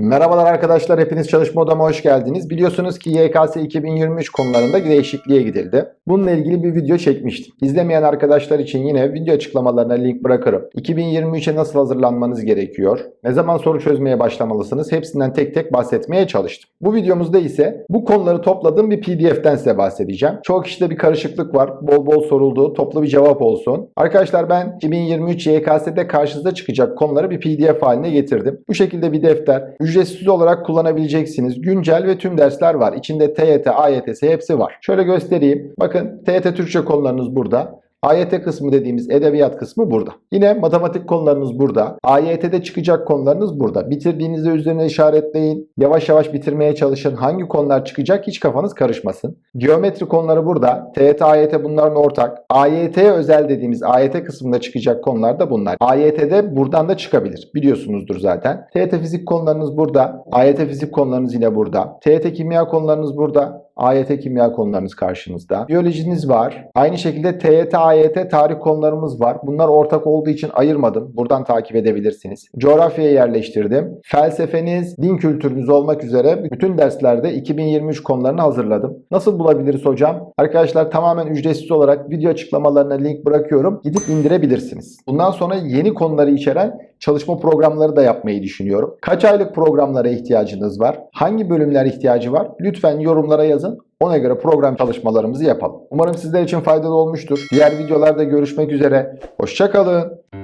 Merhabalar arkadaşlar, hepiniz çalışma odama hoş geldiniz. Biliyorsunuz ki YKS 2023 konularında değişikliğe gidildi. Bununla ilgili bir video çekmiştim. İzlemeyen arkadaşlar için yine video açıklamalarına link bırakırım. 2023'e nasıl hazırlanmanız gerekiyor? Ne zaman soru çözmeye başlamalısınız? Hepsinden tek tek bahsetmeye çalıştım. Bu videomuzda ise bu konuları topladığım bir PDF'den size bahsedeceğim. Çok kişide bir karışıklık var. Bol bol soruldu. Toplu bir cevap olsun. Arkadaşlar ben 2023 YKS'de karşınıza çıkacak konuları bir PDF haline getirdim. Bu şekilde bir defter. Ücretsiz olarak kullanabileceksiniz. Güncel ve tüm dersler var. İçinde TYT, AYT'si hepsi var. Şöyle göstereyim. Bakın TYT Türkçe konularınız burada. AYT kısmı dediğimiz edebiyat kısmı burada. Yine matematik konularınız burada. AYT'de çıkacak konularınız burada. Bitirdiğinizde üzerine işaretleyin. Yavaş yavaş bitirmeye çalışın. Hangi konular çıkacak hiç kafanız karışmasın. Geometri konuları burada. TYT, AYT bunların ortak. AYT'ye özel dediğimiz AYT kısmında çıkacak konular da bunlar. AYT'de buradan da çıkabilir. Biliyorsunuzdur zaten. TYT fizik konularınız burada. AYT fizik konularınız yine burada. TYT kimya konularınız burada. AYT kimya konularınız karşınızda. Biyolojiniz var. Aynı şekilde TYT, AYT tarih konularımız var. Bunlar ortak olduğu için ayırmadım. Buradan takip edebilirsiniz. Coğrafyaya yerleştirdim. Felsefeniz, din kültürünüz olmak üzere bütün derslerde 2023 konularını hazırladım. Nasıl bulabiliriz hocam? Arkadaşlar tamamen ücretsiz olarak video açıklamalarına link bırakıyorum. Gidip indirebilirsiniz. Bundan sonra yeni konuları içeren çalışma programları da yapmayı düşünüyorum. Kaç aylık programlara ihtiyacınız var? Hangi bölümler ihtiyacı var? Lütfen yorumlara yazın. Ona göre program çalışmalarımızı yapalım. Umarım sizler için faydalı olmuştur. Diğer videolarda görüşmek üzere. Hoşçakalın.